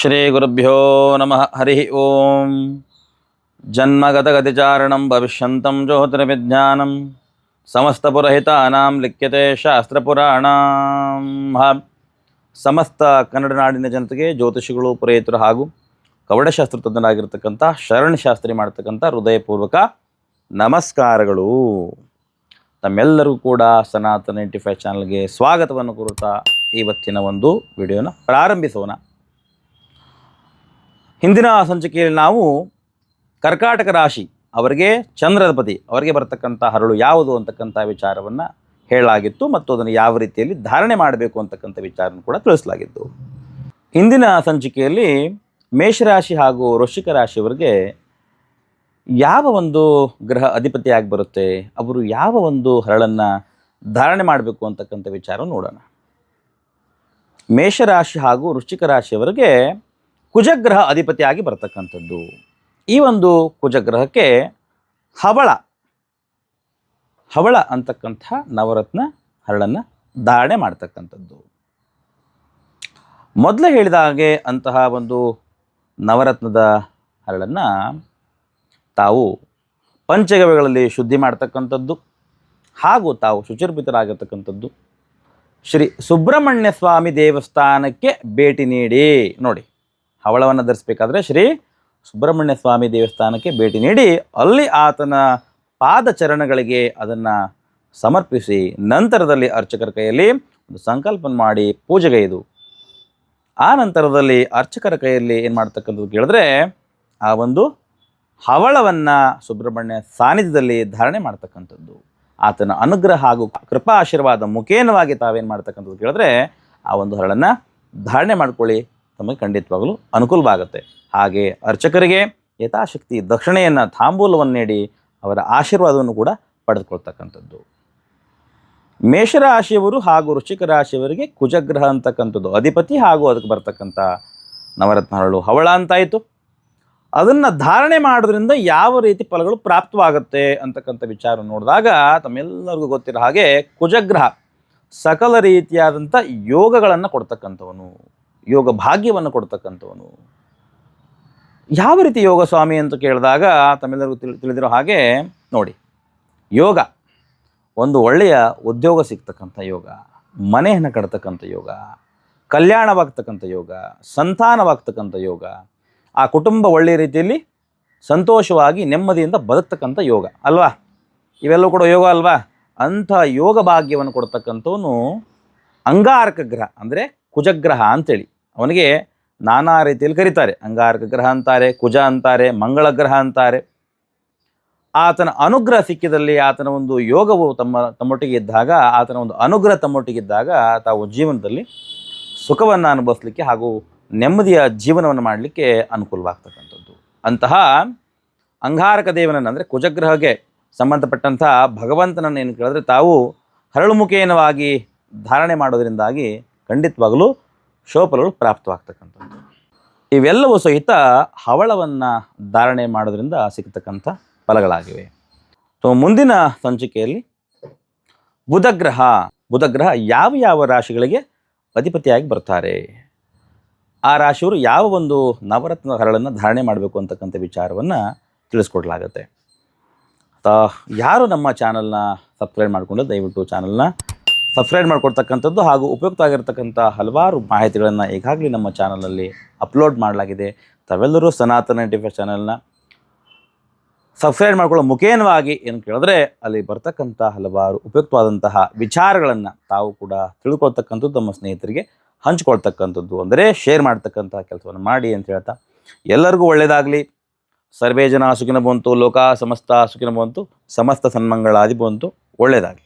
ಶ್ರೀಗುರುಭ್ಯೋ ನಮಃ ಹರಿ ಓಂ ಜನ್ಮಗತಗತಿಚಾರಣಂ ಭವಿಷ್ಯಂತಂ ಜ್ಯೋತಿರ್ವಿಜ್ಞಾನಂ ಸಮಸ್ತಪುರಹಿತಾನಾಂ ಲಿಖ್ಯತೆ ಶಾಸ್ತ್ರಪುರಾಣ ಸಮಸ್ತ ಕನ್ನಡ ನಾಡಿನ ಜನತೆಗೆ ಜ್ಯೋತಿಷಿಗಳು, ಪುರೋಹಿತರು ಹಾಗೂ ಕವಡಶಾಸ್ತ್ರ ತಜ್ಞರಾಗಿರ್ತಕ್ಕಂಥ ಶರಣಶಾಸ್ತ್ರಿ ಮಾಡ್ತಕ್ಕಂಥ ಹೃದಯಪೂರ್ವಕ ನಮಸ್ಕಾರಗಳು. ತಮ್ಮೆಲ್ಲರಿಗೂ ಕೂಡ ಸನಾತನ ನೈಂಟಿ ಫೈವ್ ಚಾನಲ್ಗೆ ಸ್ವಾಗತವನ್ನು ಕೋರುತ್ತಾ ಇವತ್ತಿನ ಒಂದು ವಿಡಿಯೋನ ಪ್ರಾರಂಭಿಸೋಣ. ಹಿಂದಿನ ಸಂಚಿಕೆಯಲ್ಲಿ ನಾವು ಕರ್ಕಾಟಕ ರಾಶಿ, ಅವರಿಗೆ ಚಂದ್ರಪತಿ ಅವರಿಗೆ ಬರತಕ್ಕಂಥ ಹರಳು ಯಾವುದು ಅಂತಕ್ಕಂಥ ವಿಚಾರವನ್ನು ಹೇಳಲಾಗಿತ್ತು ಮತ್ತು ಅದನ್ನು ಯಾವ ರೀತಿಯಲ್ಲಿ ಧಾರಣೆ ಮಾಡಬೇಕು ಅಂತಕ್ಕಂಥ ವಿಚಾರವನ್ನು ಕೂಡ ತಿಳಿಸಲಾಗಿತ್ತು. ಹಿಂದಿನ ಸಂಚಿಕೆಯಲ್ಲಿ ಮೇಷರಾಶಿ ಹಾಗೂ ವೃಶ್ಚಿಕ ರಾಶಿಯವರಿಗೆ ಯಾವ ಒಂದು ಗ್ರಹ ಅಧಿಪತಿಯಾಗಿ ಬರುತ್ತೆ, ಅವರು ಯಾವ ಒಂದು ಹರಳನ್ನು ಧಾರಣೆ ಮಾಡಬೇಕು ಅಂತಕ್ಕಂಥ ವಿಚಾರ ನೋಡೋಣ. ಮೇಷರಾಶಿ ಹಾಗೂ ವೃಶ್ಚಿಕ ರಾಶಿಯವರಿಗೆ ಕುಜಗ್ರಹ ಅಧಿಪತಿಯಾಗಿ ಬರತಕ್ಕಂಥದ್ದು. ಈ ಒಂದು ಕುಜಗ್ರಹಕ್ಕೆ ಹವಳ ಹವಳ ಅಂತಕ್ಕಂಥ ನವರತ್ನ ಹರಳನ್ನು ಧಾರಣೆ ಮಾಡ್ತಕ್ಕಂಥದ್ದು. ಮೊದಲೇ ಹೇಳಿದ ಹಾಗೆ ಅಂತಹ ಒಂದು ನವರತ್ನದ ಹರಳನ್ನು ತಾವು ಪಂಚಗವ್ಯಗಳಲ್ಲಿ ಶುದ್ಧಿ ಮಾಡ್ತಕ್ಕಂಥದ್ದು ಹಾಗೂ ತಾವು ಶುಚಿರ್ಭಿತರಾಗಿರ್ತಕ್ಕಂಥದ್ದು ಶ್ರೀ ಸುಬ್ರಹ್ಮಣ್ಯ ಸ್ವಾಮಿ ದೇವಸ್ಥಾನಕ್ಕೆ ಭೇಟಿ ನೀಡಿ, ನೋಡಿ. ಹವಳವನ್ನು ಧರಿಸಬೇಕಾದ್ರೆ ಶ್ರೀ ಸುಬ್ರಹ್ಮಣ್ಯ ಸ್ವಾಮಿ ದೇವಸ್ಥಾನಕ್ಕೆ ಭೇಟಿ ನೀಡಿ ಅಲ್ಲಿ ಆತನ ಪಾದಚರಣಗಳಿಗೆ ಅದನ್ನು ಸಮರ್ಪಿಸಿ ನಂತರದಲ್ಲಿ ಅರ್ಚಕರ ಕೈಯಲ್ಲಿ ಒಂದು ಸಂಕಲ್ಪ ಮಾಡಿ ಪೂಜೆಗೈದು ಆ ನಂತರದಲ್ಲಿ ಅರ್ಚಕರ ಕೈಯಲ್ಲಿ ಏನು ಮಾಡ್ತಕ್ಕಂಥದ್ದು ಕೇಳಿದ್ರೆ ಆ ಒಂದು ಹವಳವನ್ನು ಸುಬ್ರಹ್ಮಣ್ಯ ಸಾನ್ನಿಧ್ಯದಲ್ಲಿ ಧಾರಣೆ ಮಾಡ್ತಕ್ಕಂಥದ್ದು. ಆತನ ಅನುಗ್ರಹ ಹಾಗೂ ಕೃಪಾ ಆಶೀರ್ವಾದ ಮುಖೇನವಾಗಿ ತಾವೇನು ಮಾಡ್ತಕ್ಕಂಥದ್ದು ಕೇಳಿದ್ರೆ ಆ ಒಂದು ಹರಳನ್ನು ಧಾರಣೆ ಮಾಡ್ಕೊಳ್ಳಿ. ತಮಗೆ ಖಂಡಿತವಾಗಲೂ ಅನುಕೂಲವಾಗುತ್ತೆ. ಹಾಗೆ ಅರ್ಚಕರಿಗೆ ಯಥಾಶಕ್ತಿ ದಕ್ಷಿಣೆಯನ್ನು ತಾಂಬೂಲವನ್ನು ನೀಡಿ ಅವರ ಆಶೀರ್ವಾದವನ್ನು ಕೂಡ ಪಡೆದುಕೊಳ್ತಕ್ಕಂಥದ್ದು. ಮೇಷರಾಶಿಯವರು ಹಾಗೂ ವೃಶ್ಚಿಕ ರಾಶಿಯವರಿಗೆ ಕುಜಗ್ರಹ ಅಂತಕ್ಕಂಥದ್ದು ಅಧಿಪತಿ ಹಾಗೂ ಅದಕ್ಕೆ ಬರ್ತಕ್ಕಂಥ ನವರತ್ನಗಳು ಹವಳ ಅಂತಾಯಿತು. ಅದನ್ನು ಧಾರಣೆ ಮಾಡೋದ್ರಿಂದ ಯಾವ ರೀತಿ ಫಲಗಳು ಪ್ರಾಪ್ತವಾಗುತ್ತೆ ಅಂತಕ್ಕಂಥ ವಿಚಾರ ನೋಡಿದಾಗ ತಮ್ಮೆಲ್ಲರಿಗೂ ಗೊತ್ತಿರೋ ಹಾಗೆ ಕುಜಗ್ರಹ ಸಕಲ ರೀತಿಯಾದಂಥ ಯೋಗಗಳನ್ನು ಕೊಡ್ತಕ್ಕಂಥವನು. ಯೋಗ ಭಾಗ್ಯವನ್ನು ಕೊಡ್ತಕ್ಕಂಥವನು. ಯಾವ ರೀತಿ ಯೋಗ ಸ್ವಾಮಿ ಅಂತ ಕೇಳಿದಾಗ ತಮ್ಮೆಲ್ಲರಿಗೂ ತಿಳಿ, ತಿಳಿದಿರೋ ಹಾಗೆ ನೋಡಿ. ಯೋಗ ಒಂದು ಒಳ್ಳೆಯ ಉದ್ಯೋಗ ಸಿಗ್ತಕ್ಕಂಥ ಯೋಗ. ಮನೆಯನ್ನು ಕಟ್ತಕ್ಕಂಥ ಯೋಗ. ಕಲ್ಯಾಣವಾಗ್ತಕ್ಕಂಥ ಯೋಗ. ಸಂತಾನವಾಗ್ತಕ್ಕಂಥ ಯೋಗ. ಆ ಕುಟುಂಬ ಒಳ್ಳೆಯ ರೀತಿಯಲ್ಲಿ ಸಂತೋಷವಾಗಿ ನೆಮ್ಮದಿಯಿಂದ ಬದುಕ್ತಕ್ಕಂಥ ಯೋಗ. ಅಲ್ವಾ? ಇವೆಲ್ಲವೂ ಕೂಡ ಯೋಗ ಅಲ್ವಾ? ಅಂಥ ಯೋಗ ಭಾಗ್ಯವನ್ನು ಕೊಡ್ತಕ್ಕಂಥವನು ಅಂಗಾರಕ ಗ್ರಹ, ಅಂದರೆ ಕುಜಗ್ರಹ ಅಂತೇಳಿ. ಅವನಿಗೆ ನಾನಾ ರೀತಿಯಲ್ಲಿ ಕರೀತಾರೆ. ಅಂಗಾರಕ ಗ್ರಹ ಅಂತಾರೆ, ಕುಜ ಅಂತಾರೆ, ಮಂಗಳ ಗ್ರಹ ಅಂತಾರೆ. ಆತನ ಅನುಗ್ರಹ ಸಿಕ್ಕಿದಲ್ಲಿ ಆತನ ಒಂದು ಯೋಗವು ತಮ್ಮ ತಮ್ಮೊಟ್ಟಿಗೆ ಇದ್ದಾಗ, ಆತನ ಒಂದು ಅನುಗ್ರಹ ತಮ್ಮೊಟ್ಟಿಗಿದ್ದಾಗ ತಾವು ಜೀವನದಲ್ಲಿ ಸುಖವನ್ನು ಅನುಭವಿಸ್ಲಿಕ್ಕೆ ಹಾಗೂ ನೆಮ್ಮದಿಯ ಜೀವನವನ್ನು ಮಾಡಲಿಕ್ಕೆ ಅನುಕೂಲವಾಗ್ತಕ್ಕಂಥದ್ದು. ಅಂತಹ ಅಂಗಾರಕ ದೇವನನ್ನು ಅಂದರೆ ಕುಜಗ್ರಹಕ್ಕೆ ಸಂಬಂಧಪಟ್ಟಂಥ ಭಗವಂತನನ್ನು ಏನು ಕೇಳಿದ್ರೆ ತಾವು ಹರಳುಮುಖೇನವಾಗಿ ಧಾರಣೆ ಮಾಡೋದರಿಂದಾಗಿ ಖಂಡಿತವಾಗಲೂ ಶೋಫಲಗಳು ಪ್ರಾಪ್ತವಾಗ್ತಕ್ಕಂಥದ್ದು. ಇವೆಲ್ಲವೂ ಸಹಿತ ಹವಳವನ್ನು ಧಾರಣೆ ಮಾಡೋದ್ರಿಂದ ಸಿಗ್ತಕ್ಕಂಥ ಫಲಗಳಾಗಿವೆ. ಸೊ, ಮುಂದಿನ ಸಂಚಿಕೆಯಲ್ಲಿ ಬುಧಗ್ರಹ ಬುಧಗ್ರಹ ಯಾವ ಯಾವ ರಾಶಿಗಳಿಗೆ ಅಧಿಪತಿಯಾಗಿ ಬರ್ತಾರೆ? ಆ ರಾಶಿಯವರು ಯಾವ ಒಂದು ನವರತ್ನ ಹರಳನ್ನು ಧಾರಣೆ ಮಾಡಬೇಕು ಅಂತಕ್ಕಂಥ ವಿಚಾರವನ್ನು ತಿಳಿಸ್ಕೊಡ್ಲಾಗತ್ತೆ. ಯಾರು ನಮ್ಮ ಚಾನಲ್ನ ಸಬ್ಸ್ಕ್ರೈಬ್ ಮಾಡಿಕೊಂಡು ದಯವಿಟ್ಟು ಚಾನಲ್ನ ಸಬ್ಸ್ಕ್ರೈಬ್ ಮಾಡ್ಕೊಡ್ತಕ್ಕಂಥದ್ದು ಹಾಗೂ ಉಪಯುಕ್ತ ಆಗಿರತಕ್ಕಂಥ ಹಲವಾರು ಮಾಹಿತಿಗಳನ್ನು ಈಗಾಗಲೇ ನಮ್ಮ ಚಾನಲಲ್ಲಿ ಅಪ್ಲೋಡ್ ಮಾಡಲಾಗಿದೆ. ತಾವೆಲ್ಲರೂ ಸನಾತನ ಟಿಫರ್ ಚಾನಲ್ನ ಸಬ್ಸ್ಕ್ರೈಬ್ ಮಾಡ್ಕೊಳ್ಳೋ ಮುಖೇನವಾಗಿ ಏನು ಕೇಳಿದ್ರೆ ಅಲ್ಲಿ ಬರ್ತಕ್ಕಂಥ ಹಲವಾರು ಉಪಯುಕ್ತವಾದಂತಹ ವಿಚಾರಗಳನ್ನು ತಾವು ಕೂಡ ತಿಳ್ಕೊಳ್ತಕ್ಕಂಥದ್ದು ತಮ್ಮ ಸ್ನೇಹಿತರಿಗೆ ಹಂಚ್ಕೊಳ್ತಕ್ಕಂಥದ್ದು. ಅಂದರೆ ಶೇರ್ ಮಾಡ್ತಕ್ಕಂಥ ಕೆಲಸವನ್ನು ಮಾಡಿ ಅಂತ ಹೇಳ್ತಾ, ಎಲ್ಲರಿಗೂ ಒಳ್ಳೆಯದಾಗಲಿ ಸರ್ವೇ ಜನ ಸುಖಿನ ಬಂತು ಲೋಕ ಸಮಸ್ತ ಸುಖಿನ ಬಂತು ಸಮಸ್ತ ಸನ್ಮಂಗಳಾದಿ ಬಂತು ಒಳ್ಳೆಯದಾಗಲಿ